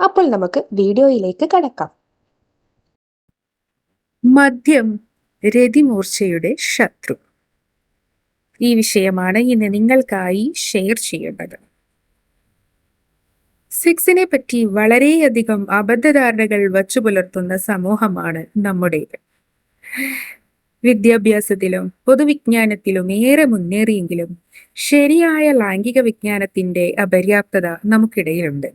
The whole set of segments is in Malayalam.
അപ്പോൾ നമുക്ക് വീഡിയോയിലേക്ക് കടക്കാം. മദ്യം രതിമൂർച്ചയുടെ ശത്രു. ഈ വിഷയമാണ് ഇന്ന് നിങ്ങൾക്കായി ഷെയർ ചെയ്യേണ്ടത്. സെക്സിനെ പറ്റി വളരെയധികം അബദ്ധധാരണകൾ വച്ചു പുലർത്തുന്ന സമൂഹമാണ് നമ്മുടേത്. വിദ്യാഭ്യാസത്തിലും പൊതുവിജ്ഞാനത്തിലും ഏറെ മുന്നേറിയെങ്കിലും ശരിയായ ലൈംഗിക വിജ്ഞാനത്തിന്റെ അപര്യാപ്തത നമുക്കിടയിലുണ്ട്.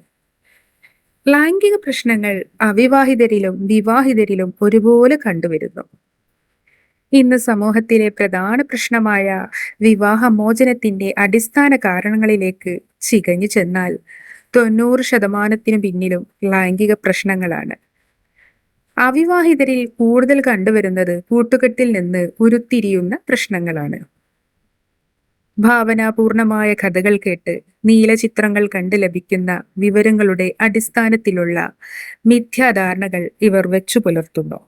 ലൈംഗിക പ്രശ്നങ്ങൾ അവിവാഹിതരിലും വിവാഹിതരിലും ഒരുപോലെ കണ്ടുവരുന്നു. ഇന്ന് സമൂഹത്തിലെ പ്രധാന പ്രശ്നമായ വിവാഹമോചനത്തിന്റെ അടിസ്ഥാന കാരണങ്ങളിലേക്ക് ചികഞ്ഞു ചെന്നാൽ തൊണ്ണൂറ് ശതമാനത്തിനു പിന്നിലും ലൈംഗിക പ്രശ്നങ്ങളാണ്. അവിവാഹിതരിൽ കൂടുതൽ കണ്ടുവരുന്നത് കൂട്ടുകെട്ടിൽ നിന്ന് ഉരുത്തിരിയുന്ന പ്രശ്നങ്ങളാണ്. ഭാവനാപൂർണമായ കഥകൾ കേട്ട് നീലചിത്രങ്ങൾ കണ്ട് ലഭിക്കുന്ന വിവരങ്ങളുടെ അടിസ്ഥാനത്തിലുള്ള മിഥ്യാധാരണകൾ ഇവർ വെച്ചു പുലർത്തുന്നു.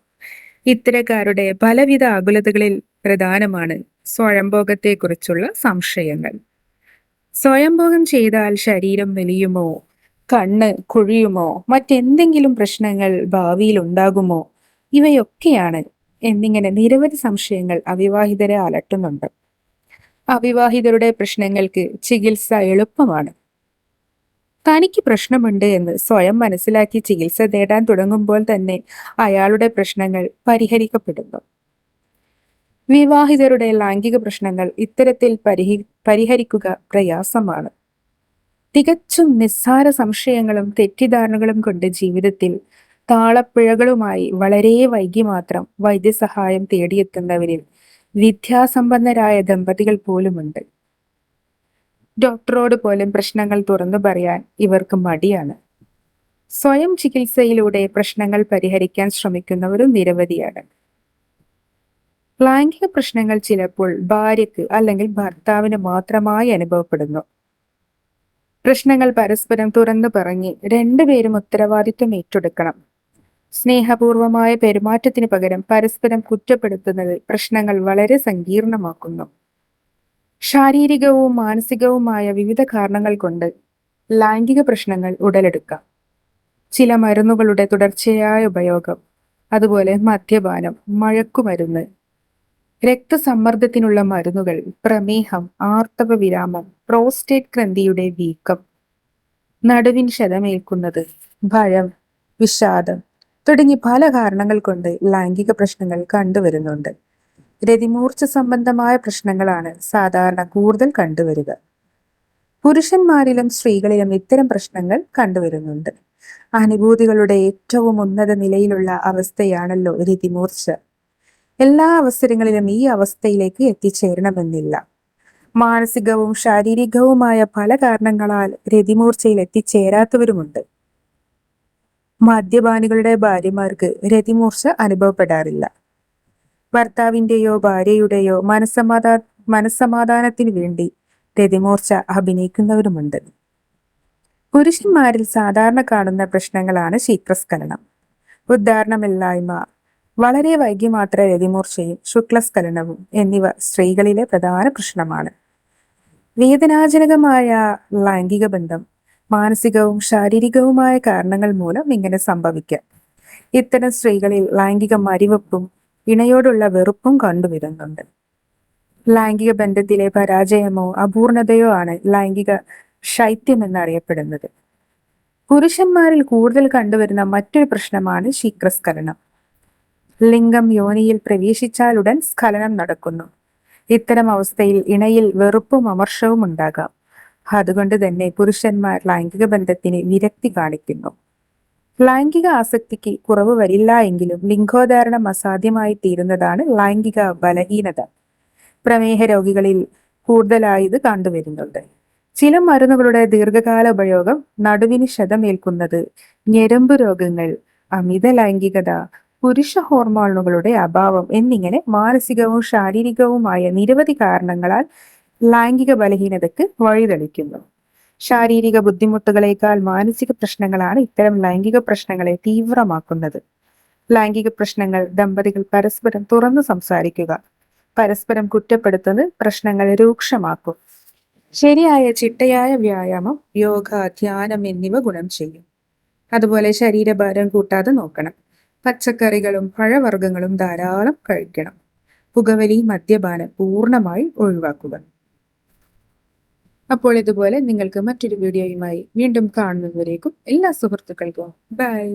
ഇത്തരക്കാരുടെ പലവിധ ആകുലതകളിൽ പ്രധാനമാണ് സ്വയംഭോഗത്തെക്കുറിച്ചുള്ള സംശയങ്ങൾ. സ്വയംഭോഗം ചെയ്താൽ ശരീരം വലിയുമോ കണ്ണ് കുഴിയുമോ? മറ്റെന്തെങ്കിലും പ്രശ്നങ്ങൾ ഭാവിയിൽ ഉണ്ടാകുമോ? ഇവയൊക്കെയാണ് എന്നിങ്ങനെ നിരവധി സംശയങ്ങൾ അവിവാഹിതരെ അലട്ടുന്നുണ്ട്. അവിവാഹിതരുടെ പ്രശ്നങ്ങൾക്ക് ചികിത്സ എളുപ്പമാണ്. തനിക്ക് പ്രശ്നമുണ്ട് എന്ന് സ്വയം മനസ്സിലാക്കി ചികിത്സ തേടാൻ തുടങ്ങുമ്പോൾ തന്നെ അയാളുടെ പ്രശ്നങ്ങൾ പരിഹരിക്കപ്പെടുന്നു. വിവാഹിതരുടെ ലൈംഗിക പ്രശ്നങ്ങൾ ഇത്തരത്തിൽ പരിഹി പരിഹരിക്കുക പ്രയാസമാണ്. തികച്ചും നിസ്സാര സംശയങ്ങളും തെറ്റിദ്ധാരണകളും കൊണ്ട് ജീവിതത്തിൽ താളപ്പിഴകളുമായി വളരെ വൈകി മാത്രം വൈദ്യസഹായം തേടിയെത്തുന്നവരിൽ വിദ്യാസമ്പന്നരായ ദമ്പതികൾ പോലുമുണ്ട്. ഡോക്ടറോട് പോലും പ്രശ്നങ്ങൾ തുറന്നു പറയാൻ ഇവർക്ക് മടിയാണ്. സ്വയം ചികിത്സയിലൂടെ പ്രശ്നങ്ങൾ പരിഹരിക്കാൻ ശ്രമിക്കുന്നവരും നിരവധിയാണ്. ലൈംഗിക പ്രശ്നങ്ങൾ ചിലപ്പോൾ ഭാര്യക്ക് അല്ലെങ്കിൽ ഭർത്താവിന് മാത്രമായി അനുഭവപ്പെടുന്നു. പ്രശ്നങ്ങൾ പരസ്പരം തുറന്നു പറഞ്ഞ് രണ്ടുപേരും ഉത്തരവാദിത്വം ഏറ്റെടുക്കണം. സ്നേഹപൂർവമായ പെരുമാറ്റത്തിന് പകരം പരസ്പരം കുറ്റപ്പെടുത്തുന്നത് പ്രശ്നങ്ങൾ വളരെ സങ്കീർണമാക്കുന്നു. ശാരീരികവും മാനസികവുമായ വിവിധ കാരണങ്ങൾ കൊണ്ട് ലൈംഗിക പ്രശ്നങ്ങൾ ഉടലെടുക്കാം. ചില മരുന്നുകളുടെ തുടർച്ചയായ ഉപയോഗം അതുപോലെ മദ്യപാനം മഴക്കുമരുന്ന് രക്തസമ്മർദ്ദത്തിനുള്ള മരുന്നുകൾ പ്രമേഹം ആർത്തവ വിരാമം പ്രോസ്റ്റേറ്റ് ഗ്രന്ഥിയുടെ വീക്കം നടുവിൻ ക്ഷതമേൽക്കുന്നത് ഭയം വിഷാദം തുടങ്ങി പല കാരണങ്ങൾ കൊണ്ട് ലൈംഗിക പ്രശ്നങ്ങൾ കണ്ടുവരുന്നുണ്ട്. രതിമൂർച്ച സംബന്ധമായ പ്രശ്നങ്ങളാണ് സാധാരണ കൂടുതൽ കണ്ടുവരിക. പുരുഷന്മാരിലും സ്ത്രീകളിലും ഇത്തരം പ്രശ്നങ്ങൾ കണ്ടുവരുന്നുണ്ട്. അനുഭൂതികളുടെ ഏറ്റവും ഉന്നത നിലയിലുള്ള അവസ്ഥയാണല്ലോ രതിമൂർച്ച. എല്ലാ അവസരങ്ങളിലും ഈ അവസ്ഥയിലേക്ക് എത്തിച്ചേരണമെന്നില്ല. മാനസികവും ശാരീരികവുമായ പല കാരണങ്ങളാൽ രതിമൂർച്ചയിൽ എത്തിച്ചേരാത്തവരുമുണ്ട്. മദ്യപാനികളുടെ ഭാര്യമാർക്ക് രതിമൂർച്ച അനുഭവപ്പെടാറില്ല. ഭർത്താവിന്റെയോ ഭാര്യയുടെയോ മനസ്സമാധാ മനസ്സമാധാനത്തിന് വേണ്ടി രതിമൂർച്ച അഭിനയിക്കുന്നവരുമുണ്ട്. പുരുഷന്മാരിൽ സാധാരണ കാണുന്ന പ്രശ്നങ്ങളാണ് ശീക്രസ്ഖലനം ഉദ്ധാരണമില്ലായ്മ വളരെ വൈകി മാത്ര രതിമൂർച്ചയും ശുക്ലസ്ഖലനവും എന്നിവ സ്ത്രീകളിലെ പ്രധാന പ്രശ്നമാണ്. വേദനാജനകമായ ലൈംഗിക ബന്ധം മാനസികവും ശാരീരികവുമായ കാരണങ്ങൾ മൂലം ഇങ്ങനെ സംഭവിക്കാം. ഇത്തരം സ്ത്രീകളിൽ ലൈംഗിക മരിവപ്പും ഇണയോടുള്ള വെറുപ്പും കണ്ടുവരുന്നുണ്ട്. ലൈംഗിക ബന്ധത്തിലെ പരാജയമോ അപൂർണതയോ ആണ് ലൈംഗിക ശൈത്യം എന്നറിയപ്പെടുന്നത്. പുരുഷന്മാരിൽ കൂടുതൽ കണ്ടുവരുന്ന മറ്റൊരു പ്രശ്നമാണ് ശീക്രസ്ഖലനം. ലിംഗം യോനിയിൽ പ്രവേശിച്ചാലുടൻ സ്ഖലനം നടക്കുന്നു. ഇത്തരം അവസ്ഥയിൽ ഇണയിൽ വെറുപ്പും അമർഷവും ഉണ്ടാകാം. അതുകൊണ്ട് തന്നെ പുരുഷന്മാർ ലൈംഗിക ബന്ധത്തിന് വിരക്തി കാണിക്കുന്നു. ലൈംഗിക ആസക്തിക്ക് കുറവ് വരില്ല എങ്കിലും ലിംഗോധാരണം അസാധ്യമായി തീരുന്നതാണ് ലൈംഗിക ബലഹീനത. പ്രമേഹ രോഗികളിൽ കൂടുതലായി ഇത് കണ്ടുവരുന്നുണ്ട്. ചില മരുന്നുകളുടെ ദീർഘകാല ഉപയോഗം നടുവിന് ക്ഷതമേൽക്കുന്നത് ഞരമ്പ് രോഗങ്ങൾ അമിത ലൈംഗികത പുരുഷ ഹോർമോണുകളുടെ അഭാവം എന്നിങ്ങനെ മാനസികവും ശാരീരികവുമായ നിരവധി കാരണങ്ങളാൽ ലൈംഗിക ബലഹീനതയ്ക്ക് വഴിതെളിക്കുന്നു. ശാരീരിക ബുദ്ധിമുട്ടുകളേക്കാൾ മാനസിക പ്രശ്നങ്ങളാണ് ഇത്തരം ലൈംഗിക പ്രശ്നങ്ങളെ തീവ്രമാക്കുന്നത്. ലൈംഗിക പ്രശ്നങ്ങൾ ദമ്പതികൾ പരസ്പരം തുറന്നു സംസാരിക്കുക. പരസ്പരം കുറ്റപ്പെടുത്തുന്നത് പ്രശ്നങ്ങൾ രൂക്ഷമാക്കും. ശരിയായ ചിട്ടയായ വ്യായാമം യോഗ ധ്യാനം എന്നിവ ഗുണം ചെയ്യും. അതുപോലെ ശരീരഭാരം കൂട്ടാതെ നോക്കണം. പച്ചക്കറികളും പഴവർഗങ്ങളും ധാരാളം കഴിക്കണം. പുകവലി മദ്യപാനം പൂർണമായി ഒഴിവാക്കുക. അപ്പോൾ ഇതുപോലെ നിങ്ങൾക്ക് മറ്റൊരു വീഡിയോയുമായി വീണ്ടും കാണുന്നതുവരേക്കും എല്ലാ സുഹൃത്തുക്കൾക്കും. ബൈ